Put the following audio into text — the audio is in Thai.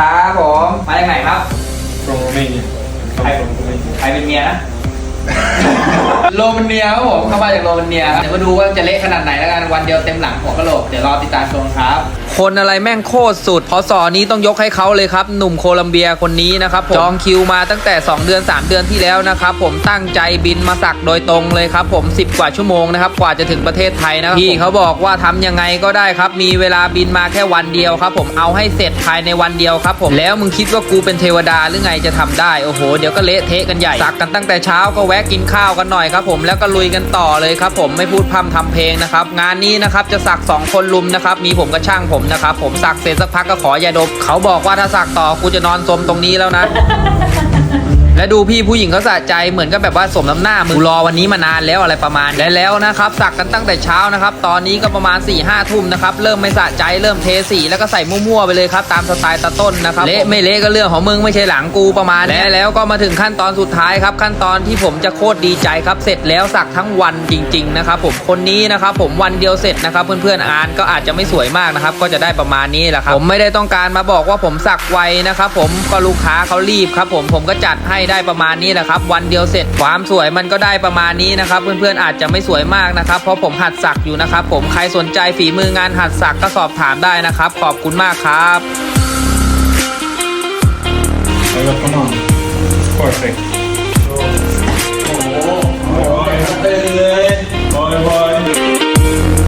ครับผมมาจากไหนครับ from Romania. I- Come from Romania. ใครเป็นเมียนะ โรมาเนียครับผมเข้ามาจากโรมาเนียครับเดี๋ยวมาดูว่าจะเละขนาดไหนแล้วกันวันเดียวเต็มหลังหัวกะโหลกเดี๋ยวรอติดตามชมครับคนอะไรแม่งโคตรสุดพอสอนี้ต้องยกให้เขาเลยครับ หนุ่มโคลัมเบียคนนี้นะครับจองคิวมาตั้งแต่ 2 เดือน 3 เดือนที่แล้วนะครับผมตั้งใจบินมาสักโดยตรงเลยครับผม 10 กว่าชั่วโมงนะครับกว่าจะถึงประเทศไทยนะครับพี่เขาบอกว่าทำยังไงก็ได้ครับ มีเวลาบินมาแค่วันเดียวครับ ผมเอาให้เสร็จภายในวันเดียวครับผมแล้วมึงคิดว่ากูเป็นเทวดาหรือไงจะทำได้โอ้โหเดี๋ยวก็เละเทะกันใหญ่สักกันตั้งแต่เช้าก็แวะกินข้าวกันหน่อยครับผมแล้วก็ลุยกันต่อเลยครับผมไม่พูดพร่ำทำเพลงนะครับงานนี้นะครับจะสัก 2 คนลุมนะครับมีผมกับช่างผมนะครับผมสักเสร็จสักพักก็ขอยาดมเขาบอกว่าถ้าสักต่อกูจะนอนสมตรงนี้แล้วนะ และดูพี่ผู้หญิงเขาสะใจเหมือนกับแบบว่าสมน้ำหน้ามึงรอวันนี้มานานแล้วอะไรประมาณและแล้วนะครับสักกันตั้งแต่เช้านะครับตอนนี้ก็ประมาณ4ี่ห้าทุ่มนะครับเริ่มไม่สะใจเริ่มเทสีแล้วก็ใส่มั่วๆไปเลยครับตามสไตล์ตาต้นนะครับเละไม่เละก็เรื่องของมึงไม่ใช่หลังกูประมาณและแล้วก็มาถึงขั้นตอนสุดท้ายครับขั้นตอนที่ผมจะโคตรดีใจครับเสร็จแล้วสักทั้งวันจริง ๆ นะครับผมคนนี้นะครับผมวันเดียวเสร็จนะครับเพื่อนๆอ่านก็อาจจะไม่สวยมากนะครับก็จะได้ประมาณนี้แหละครับผมไม่ได้ต้องการมาบอกว่าผมสักไวนะครับผมก็ลูกค้าเขารีบครับผมผมก็จัดให้ได้ประมาณนี้แหละครับ วันเดียวเสร็จความสวยมันก็ได้ประมาณนี้นะครับ เพื่อนๆอาจจะไม่สวยมากนะครับ เพราะผมหัดสักอยู่นะครับ ผมใครสนใจฝีมืองานหัดสักก็สอบถามได้นะครับ ขอบคุณมากครับ Perfect.